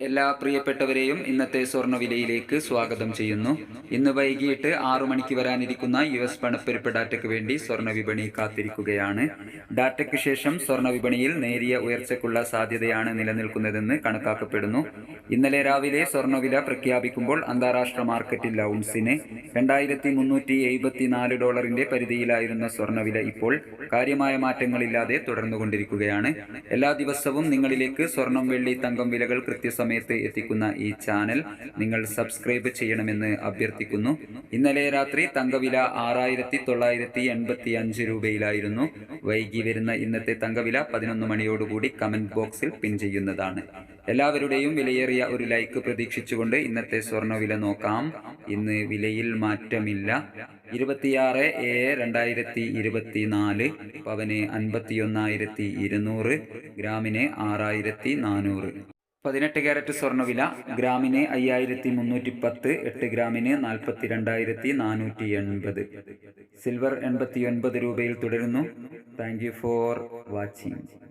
എല്ലാ പ്രിയപ്പെട്ടവരെയും ഇന്നത്തെ സ്വർണവിലയിലേക്ക് സ്വാഗതം ചെയ്യുന്നു. ഇന്ന് വൈകിട്ട് ആറു മണിക്ക് വരാനിരിക്കുന്ന യു എസ് പണപ്പെരുപ്പ് ഡാറ്റയ്ക്ക് വേണ്ടി സ്വർണ വിപണി കാത്തിരിക്കുകയാണ്. ഡാറ്റയ്ക്ക് ശേഷം സ്വർണ വിപണിയിൽ നേരിയ ഉയർച്ചയ്ക്കുള്ള സാധ്യതയാണ് നിലനിൽക്കുന്നതെന്ന് കണക്കാക്കപ്പെടുന്നു. ഇന്നലെ രാവിലെ സ്വർണവില പ്രഖ്യാപിക്കുമ്പോൾ അന്താരാഷ്ട്ര മാർക്കറ്റിൽ ഔൺസിന് രണ്ടായിരത്തി മുന്നൂറ്റി എഴുപത്തിനാല് ഡോളറിന്റെ പരിധിയിലായിരുന്ന സ്വർണവില ഇപ്പോൾ കാര്യമായ മാറ്റങ്ങളില്ലാതെ തുടർന്നുകൊണ്ടിരിക്കുകയാണ്. എല്ലാ ദിവസവും നിങ്ങളിലേക്ക് സ്വർണം വെള്ളി തങ്കം വിലകൾ കൃത്യസമയത്ത് എത്തിക്കുന്ന ഈ ചാനൽ നിങ്ങൾ സബ്സ്ക്രൈബ് ചെയ്യണമെന്ന് അഭ്യർത്ഥിക്കുന്നു. ഇന്നലെ രാത്രി തങ്കവില ആറായിരത്തി തൊള്ളായിരത്തി എൺപത്തി അഞ്ച് രൂപയിലായിരുന്നു. വൈകി വരുന്ന ഇന്നത്തെ തങ്കവില പതിനൊന്ന് മണിയോടുകൂടി കമന്റ് ബോക്സിൽ പിൻ ചെയ്യുന്നതാണ്. എല്ലാവരുടെയും വിലയേറിയ ഒരു ലൈക്ക് പ്രതീക്ഷിച്ചുകൊണ്ട് ഇന്നത്തെ സ്വർണവില നോക്കാം. ഇന്ന് വിലയിൽ മാറ്റമില്ല. ഇരുപത്തിയാറ് ഏ രണ്ടായിരത്തി ഇരുപത്തി നാല് പവന് അൻപത്തിയൊന്നായിരത്തി ഇരുന്നൂറ് ഗ്രാമിന് ആറായിരത്തി നാനൂറ് പതിനെട്ട് ക്യാരറ്റ് സ്വർണവില. ഗ്രാമിന് അയ്യായിരത്തി മുന്നൂറ്റി പത്ത് എട്ട് ഗ്രാമിന് നാൽപ്പത്തി രണ്ടായിരത്തി നാനൂറ്റി എൺപത് സിൽവർ എൺപത്തി ഒൻപത് രൂപയിൽ തുടരുന്നു. Thank you for watching.